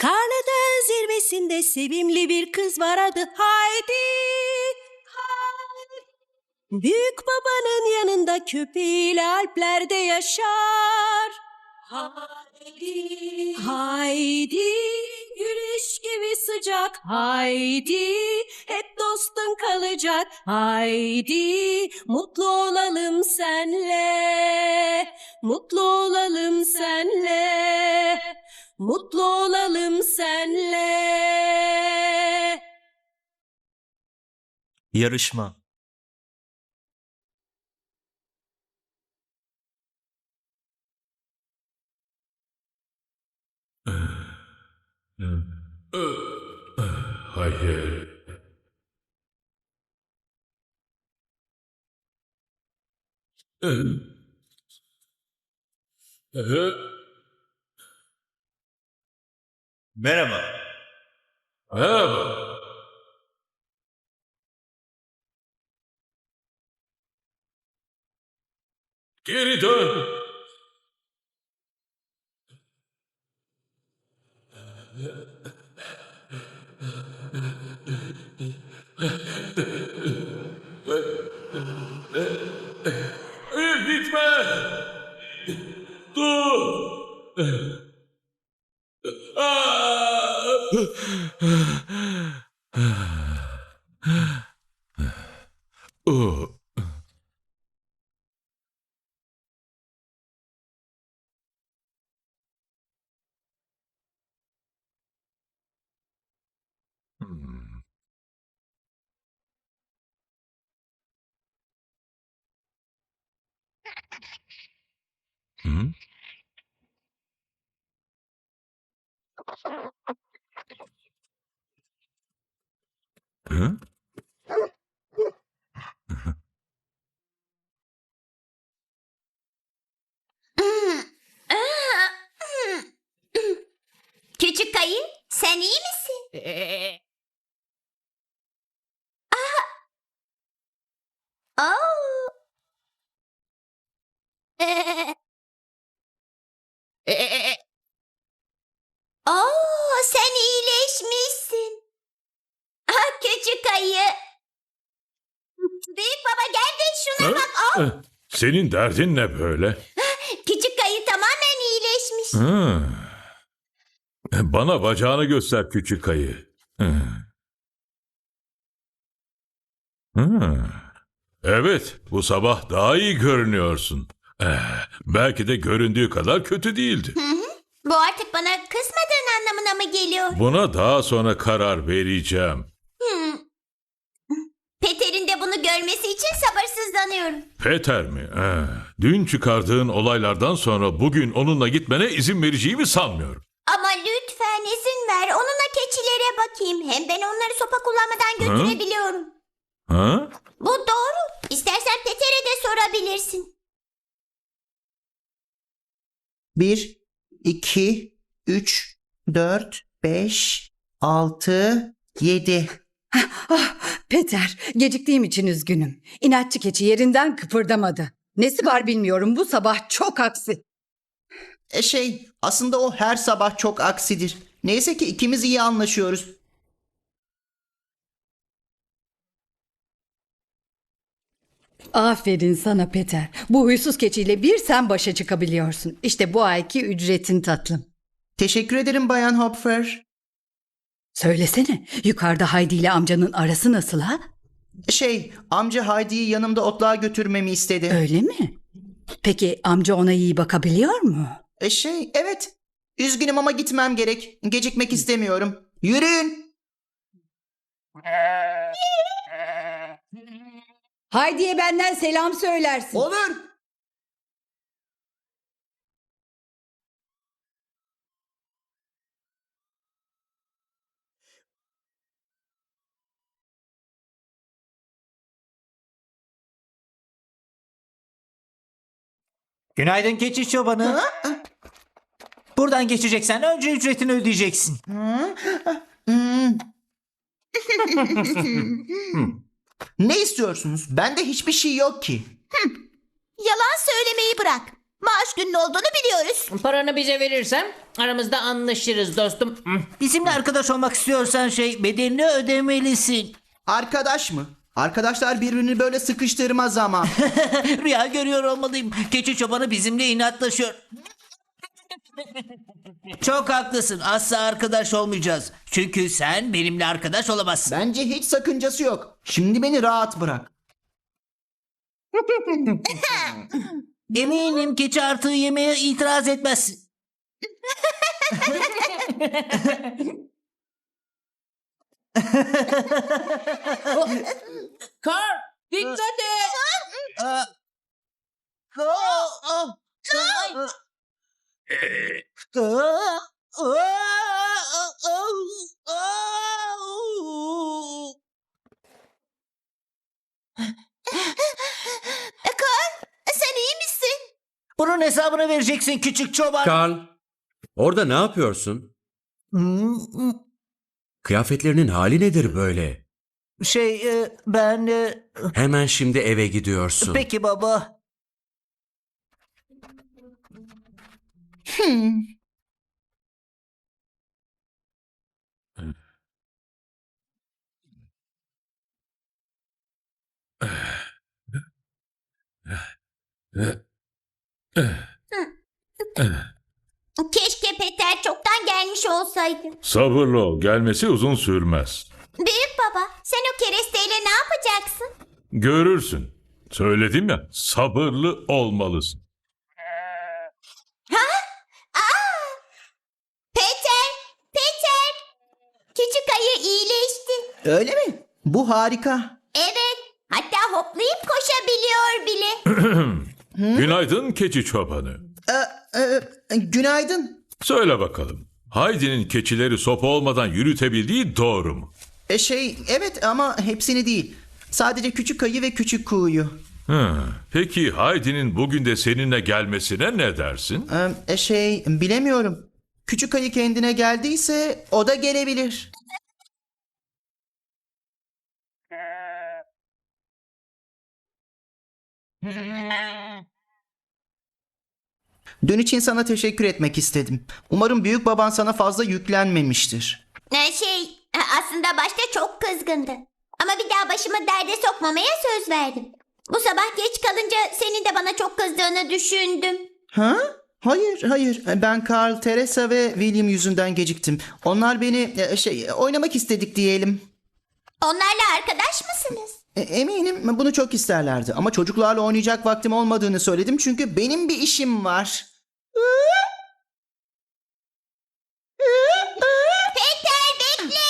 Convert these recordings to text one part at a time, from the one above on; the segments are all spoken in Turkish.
Karnada zirvesinde sevimli bir kız var adı Haydi. Haydi. Büyük babanın yanında köpeğiyle Alplerde yaşar. Haydi. Haydi. Güneş gibi sıcak. Haydi. Hep dostun kalacak. Haydi. Mutlu olalım senle. Mutlu olalım senle. Mutlu olalım senle. Yarışma. Hayır. Merhaba. Merhaba. Geri dön. Hmm? Hı? Küçük kayın, sen iyi misin? Aa! Oo! Oo, sen iyileşmişsin. Ah, küçük ayı. Büyük baba gel de şuna Hı? Bak. Aa, Eh, Senin derdin ne böyle? küçük ayı tamamen iyileşmiş. Hı. Bana bacağını göster küçük ayı. Hı. Hı. Evet, bu sabah daha iyi görünüyorsun. Eh, belki de göründüğü kadar kötü değildi. Bu artık bana kızmadığın anlamına mı geliyor? Buna daha sonra karar vereceğim. Hmm. Peter'in de bunu görmesi için sabırsızlanıyorum. Peter mi? Eh, dün çıkardığın olaylardan sonra bugün onunla gitmene izin vereceğimi sanmıyorum. Ama lütfen izin ver. Onunla keçilere bakayım. Hem ben onları sopa kullanmadan götürebiliyorum. Ha? Bu doğru. İstersen Peter'e de sorabilirsin. 1, 2, 3, 4, 5, 6, 7. Ah, Peter, geciktiğim için üzgünüm. İnatçı keçi yerinden kıpırdamadı. Nesi var bilmiyorum bu sabah çok aksi. E şey, aslında o her sabah çok aksidir. Neyse ki ikimiz iyi anlaşıyoruz. Aferin sana Peter. Bu huysuz keçiyle bir sen başa çıkabiliyorsun. İşte bu ayki ücretin tatlım. Teşekkür ederim Bayan Hopfer. Söylesene, yukarıda Haydi ile amcanın arası nasıl ha? Şey, amca Heidi'yi yanımda otluğa götürmemi istedi. Öyle mi? Peki amca ona iyi bakabiliyor mu? E şey, evet. Üzgünüm ama gitmem gerek. Gecikmek istemiyorum. Yürüyün. Haydi'ye benden selam söylersin. Olur. Günaydın keçi çobanı. Buradan geçeceksen önce ücretini ödeyeceksin. Ne istiyorsunuz? Bende hiçbir şey yok ki. Yalan söylemeyi bırak. Maaş günün olduğunu biliyoruz. Paranı bize verirsen aramızda anlaşırız dostum. Bizimle arkadaş olmak istiyorsan şey bedelini ödemelisin. Arkadaş mı? Arkadaşlar birbirini böyle sıkıştırmaz ama. Rüya görüyor olmalıyım. Keçi çobanı bizimle inatlaşıyor. Çok haklısın. Asla arkadaş olmayacağız. Çünkü sen benimle arkadaş olamazsın. Bence hiç sakıncası yok. Şimdi beni rahat bırak. Eminim keçi artığı yemeye itiraz etmezsin. Kar dikkat et. Aa. Aa, aa, aa. Aa. Sen iyi misin? Bunun hesabını vereceksin küçük çoban. Karl, orada ne yapıyorsun? Hmm, Kıyafetlerinin hali nedir böyle? Şey e, ben e, Hemen şimdi eve gidiyorsun. peki baba. Keşke Peter çoktan gelmiş olsaydı. Sabırlı ol, gelmesi uzun sürmez. Baba sen o keresteyle ne yapacaksın? Görürsün. Söyledim ya, sabırlı olmalısın. Peter! Peter! Küçük ayı iyileşti. Öyle mi? Bu harika. Evet. Hatta hoplayıp koşabiliyor bile. Günaydın keçi çobanı. Ee, e, günaydın. Söyle bakalım. Haydi'nin keçileri sopa olmadan yürütebildiği doğru mu? E şey evet ama hepsini değil. Sadece küçük ayı ve küçük kuğuyu. Hı. Peki Haydi'nin bugün de seninle gelmesine ne dersin? Ee, e, şey bilemiyorum. Küçük ayı kendine geldiyse o da gelebilir. Dün için sana teşekkür etmek istedim. Umarım büyük baban sana fazla yüklenmemiştir. Ee, şey aslında başta çok kızgındı. Ama bir daha başımı derde sokmamaya söz verdim. Bu sabah geç kalınca senin de bana çok kızdığını düşündüm. Ha? Hayır, hayır. Ben Carl, Teresa ve William yüzünden geciktim. Onlar beni e, şey oynamak istedik diyelim. Onlarla arkadaş mısınız? E, Eminim bunu çok isterlerdi ama çocuklarla oynayacak vaktim olmadığını söyledim çünkü benim bir işim var. Peter bekle.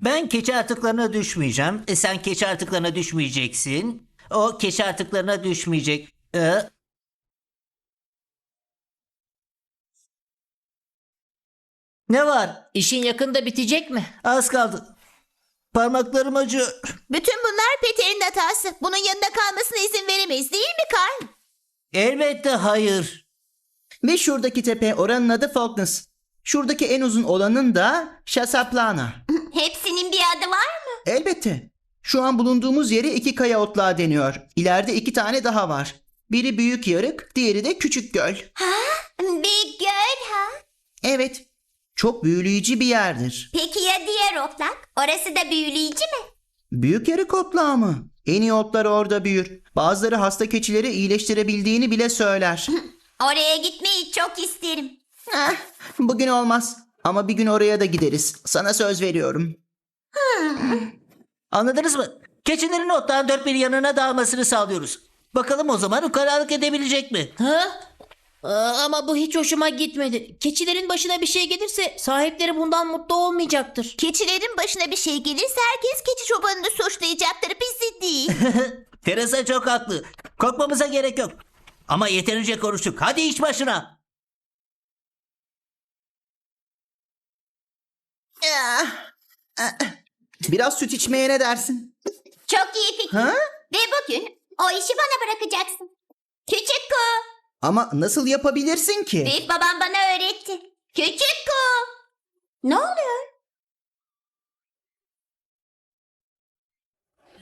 Ben keçi artıklarına düşmeyeceğim. E, sen keçi artıklarına düşmeyeceksin. O keçi artıklarına düşmeyecek. E, ne var? İşin yakında bitecek mi? Az kaldı. Parmaklarım acıyor. Bütün bunlar Peter'in hatası. Bunun yanında kalmasına izin veremeyiz değil mi Carl? Elbette hayır. Ve şuradaki tepe oranın adı Falkness. Şuradaki en uzun olanın da Shasaplana. Hepsinin bir adı var mı? Elbette. Şu an bulunduğumuz yeri iki kaya otlağı deniyor. İleride iki tane daha var. Biri büyük yarık, diğeri de küçük göl. Bir göl ha? Evet, çok büyüleyici bir yerdir. Peki ya diğer otlak? Orası da büyüleyici mi? Büyük yarık otlağı mı? En iyi otlar orada büyür. Bazıları hasta keçileri iyileştirebildiğini bile söyler. Oraya gitmeyi çok isterim. Eh, bugün olmaz. Ama bir gün oraya da gideriz. Sana söz veriyorum. Anladınız mı? Keçilerin otların dört bir yanına dağılmasını sağlıyoruz. Bakalım o zaman ukalalık edebilecek mi? Ha? Aa, ama bu hiç hoşuma gitmedi. Keçilerin başına bir şey gelirse sahipleri bundan mutlu olmayacaktır. Keçilerin başına bir şey gelirse herkes keçi çobanını suçlayacaktır bizi değil. Teresa çok haklı. Korkmamıza gerek yok. Ama yeterince konuştuk. Hadi iş başına. Biraz süt içmeye ne dersin? çok iyi fikir. Ha? Ve bugün o işi bana bırakacaksın. Küçük ku. Ama nasıl yapabilirsin ki? Büyük babam bana öğretti. Küçük ku. Ne oluyor?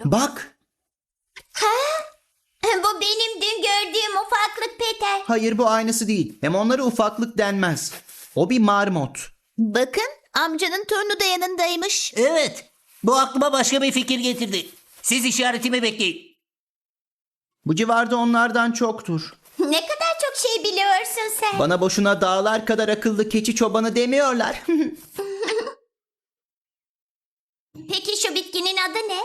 Bak, Bu benim gördüğüm ufaklık Peter. Hayır bu aynısı değil. Hem onlara ufaklık denmez. O bir marmot. Bakın amcanın torunu da yanındaymış. Evet. Bu aklıma başka bir fikir getirdi. Siz işaretimi bekleyin. Bu civarda onlardan çoktur. Ne kadar çok şey biliyorsun sen. Bana boşuna dağlar kadar akıllı keçi çobanı demiyorlar. Peki şu bitkinin adı ne?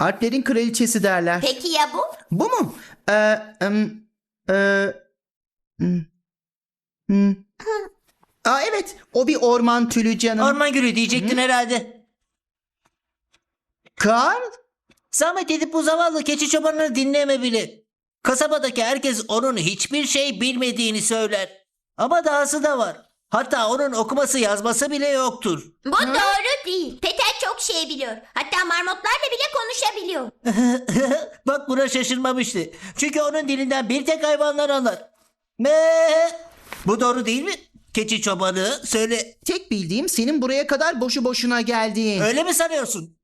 Alplerin kraliçesi derler. Peki ya bu? Bu mu? Ee, em, e, hmm, hmm. Aa, evet o bir orman tülü canım. Orman gülü diyecektin herhalde. Karl? Zahmet edip bu zavallı keçi çobanını dinleme bile. Kasabadaki herkes onun hiçbir şey bilmediğini söyler. Ama dahası da var. Hatta onun okuması yazması bile yoktur. Bu doğru değil. Peter çok şey biliyor. Hatta marmotlarla bile konuşabiliyor. Bak buna şaşırmamıştı. Çünkü onun dilinden bir tek hayvanlar anlar. Me. Bu doğru değil mi? Keçi çobanı söyle. Tek bildiğim senin buraya kadar boşu boşuna geldiğin. Öyle mi sanıyorsun?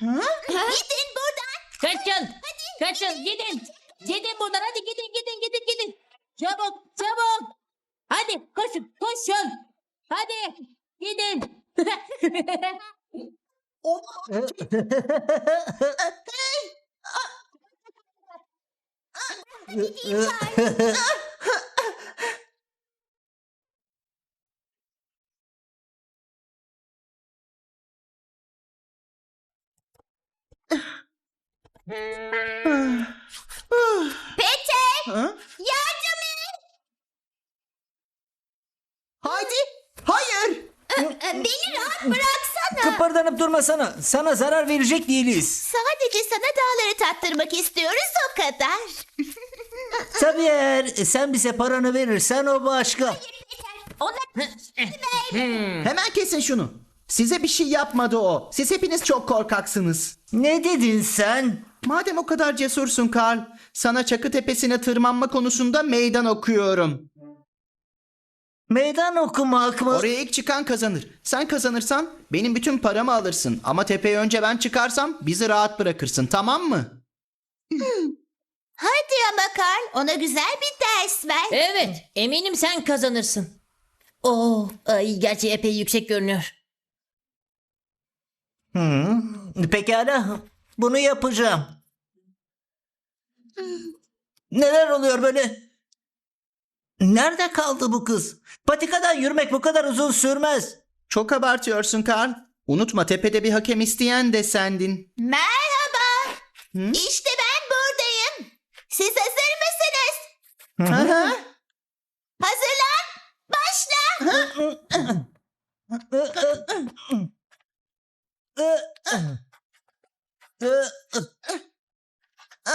Gidin buradan. Kaçın. Kaçın gidin. Gidin buradan hadi gidin gidin gidin gidin. Çabuk çabuk. Hadi koşun koşun. Hadi gidin. Peter Ha? yardım et. Haydi. Hayır. Ee, Beni rahat bıraksana. Kıpırdanıp durmasana. Sana zarar verecek değiliz. Sadece sana dağları tattırmak istiyoruz o kadar. Tabii eğer sen bize paranı verirsen o başka. Ona Hemen kesin şunu. Size bir şey yapmadı o. Siz hepiniz çok korkaksınız. Ne dedin sen? Madem o kadar cesursun Karl, sana Çakı Tepesi'ne tırmanma konusunda meydan okuyorum. Meydan okumak mı? Oraya ilk çıkan kazanır. Sen kazanırsan benim bütün paramı alırsın. Ama tepeye önce ben çıkarsam bizi rahat bırakırsın tamam mı? Hadi ama Karl ona güzel bir ders ver. evet eminim sen kazanırsın. Oo, ay, gerçi epey yüksek görünüyor. Hı, pekala. Bunu yapacağım. Neler oluyor böyle? Nerede kaldı bu kız? Patikadan yürümek bu kadar uzun sürmez. Çok abartıyorsun Karl. Unutma tepede bir hakem isteyen de sendin. Merhaba. Hı? İşte ben buradayım. Siz hazır mısınız? Aha. Hazırlan. Başla. 呃呃呃呃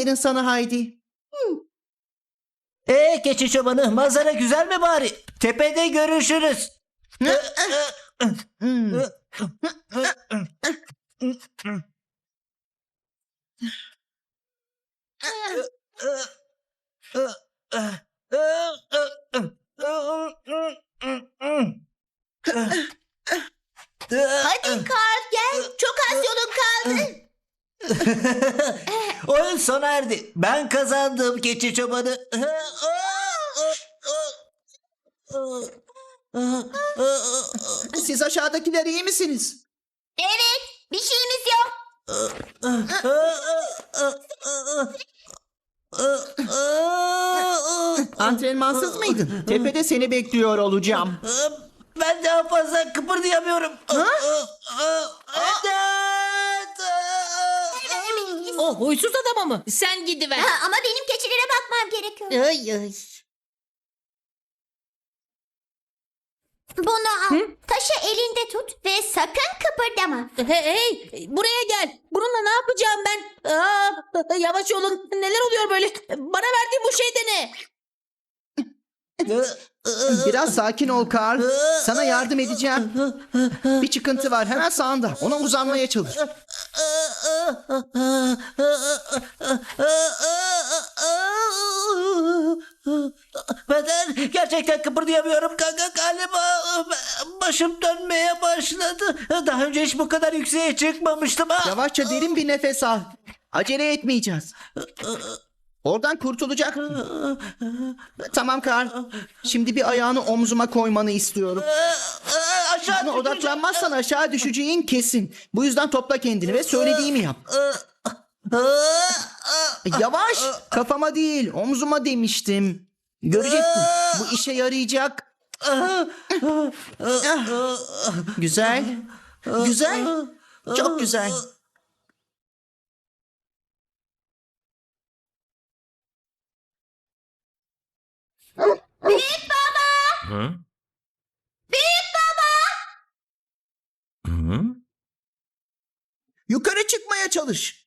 Aferin sana Haydi. Ee keçi çobanı manzara güzel mi bari? Tepede görüşürüz. Hadi Karl gel. Çok az yolun kaldı. Oyun sona erdi. Ben kazandım keçi çobanı. Siz aşağıdakiler iyi misiniz? Evet bir şeyimiz yok. Antrenmansız mıydın? Tepede seni bekliyor olacağım. Ben daha fazla kıpırdayamıyorum. Evet. O huysuz adama mı? Sen gidiver. Ha, ama benim keçilere bakmam gerekiyor. Ay ay. Bunu al. Taşı elinde tut ve sakın kıpırdama. Hey, hey buraya gel. Bununla ne yapacağım ben? Aa, yavaş olun. Neler oluyor böyle? Bana verdiğin bu şey de ne? Biraz sakin ol Karl. Sana yardım edeceğim. Bir çıkıntı var hemen sağında. Ona uzanmaya çalış. Beden gerçekten kıpırdayamıyorum kanka galiba başım dönmeye başladı. Daha önce hiç bu kadar yükseğe çıkmamıştım. Ha. Yavaşça derin bir nefes al. Acele etmeyeceğiz. Oradan kurtulacak. Tamam Karl. Şimdi bir ayağını omzuma koymanı istiyorum. Aşağı Buna odaklanmazsan aşağı düşeceğin kesin. Bu yüzden topla kendini ve söylediğimi yap. Yavaş. Kafama değil, omzuma demiştim. Göreceksin. Bu işe yarayacak. Güzel. Güzel. Çok güzel. Hı? Büyük baba! Hı? Yukarı çıkmaya çalış.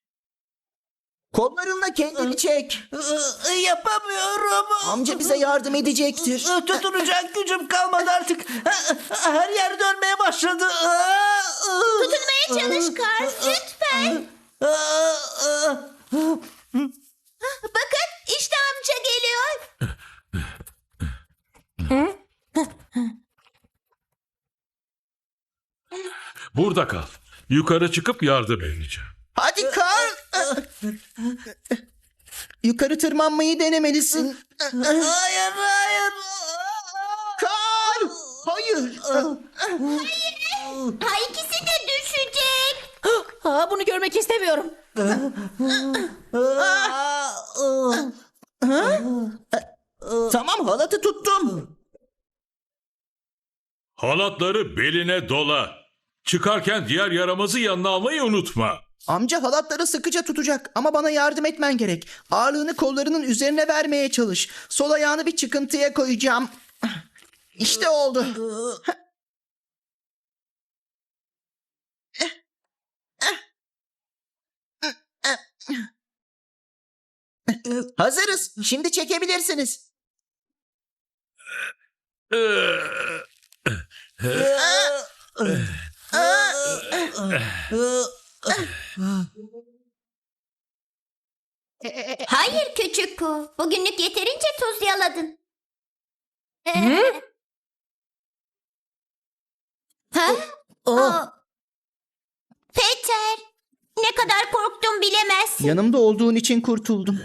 Kollarınla kendini çek. Yapamıyorum. Amca bize yardım edecektir. Tutunacak gücüm kalmadı artık. Her yer dönmeye başladı. Tutunmaya çalış Karl lütfen işte amca geliyor. Burada kal. Yukarı çıkıp yardım edeceğim. Hadi Karl. Yukarı tırmanmayı denemelisin. Hayır hayır. Karl. Hayır. Ha ikisi de düşecek. Aa, bunu görmek istemiyorum. Tamam halatı tuttum. Halatları beline dola. Çıkarken diğer yaramazı yanına almayı unutma. Amca halatları sıkıca tutacak ama bana yardım etmen gerek. Ağırlığını kollarının üzerine vermeye çalış. Sol ayağını bir çıkıntıya koyacağım. İşte oldu. Hazırız. Şimdi çekebilirsiniz. Hayır küçük ku. Bugünlük yeterince tuz yaladın. ha? Aa. Peter. Ne kadar korktum bilemezsin. Yanımda olduğun için kurtuldum.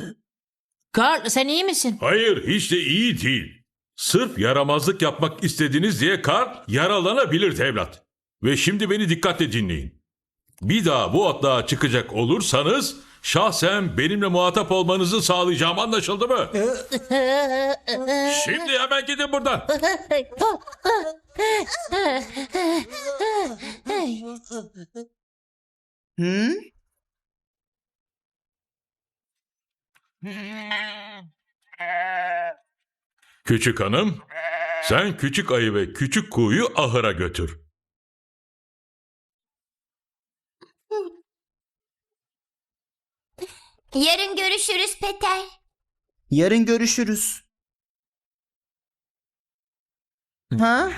Karl sen iyi misin? Hayır hiç de iyi değil. Sırf yaramazlık yapmak istediniz diye kar yaralanabilir evlat. Ve şimdi beni dikkatle dinleyin. Bir daha bu atlığa çıkacak olursanız şahsen benimle muhatap olmanızı sağlayacağım anlaşıldı mı? Şimdi hemen gidin buradan. Küçük hanım, sen küçük ayı ve küçük kuğuyu ahıra götür. Yarın görüşürüz Peter. Yarın görüşürüz. Ha?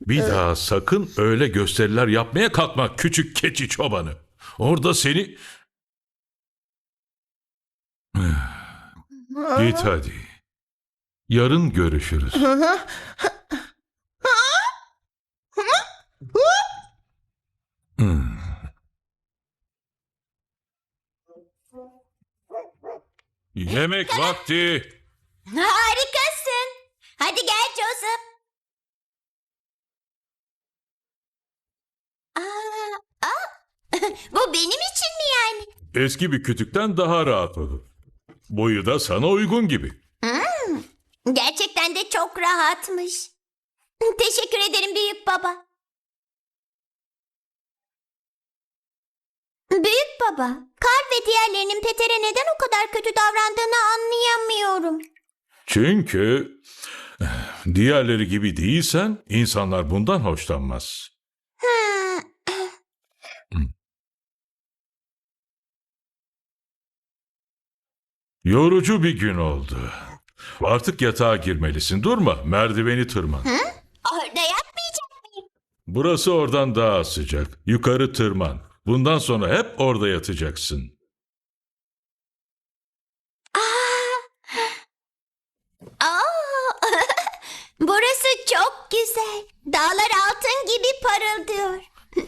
Bir daha sakın öyle gösteriler yapmaya kalkma küçük keçi çobanı. Orada seni... Git hadi. Yarın görüşürüz. Yemek vakti. Harikasın. Hadi gel Joseph. Aa, aa. Bu benim için mi yani? Eski bir kütükten daha rahat olur. Boyu da sana uygun gibi. Gerçekten de çok rahatmış. Teşekkür ederim büyük baba. Büyük baba, Karl ve diğerlerinin Peter'e neden o kadar kötü davrandığını anlayamıyorum. Çünkü diğerleri gibi değilsen insanlar bundan hoşlanmaz. Hmm, Yorucu bir gün oldu. Artık yatağa girmelisin. Durma, merdiveni tırman. Orada yatmayacak mıyım? Burası oradan daha sıcak. Yukarı tırman. Bundan sonra hep orada yatacaksın. Aa, burası çok güzel. Dağlar altın gibi parıldıyor.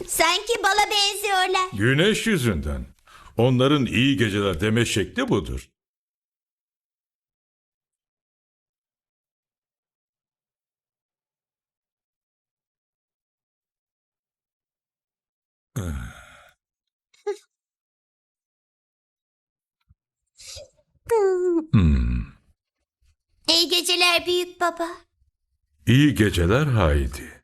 Sanki bala benziyorlar. Güneş yüzünden. Onların iyi geceler deme şekli budur. Hmm. İyi büyük baba. İyi geceler Haydi.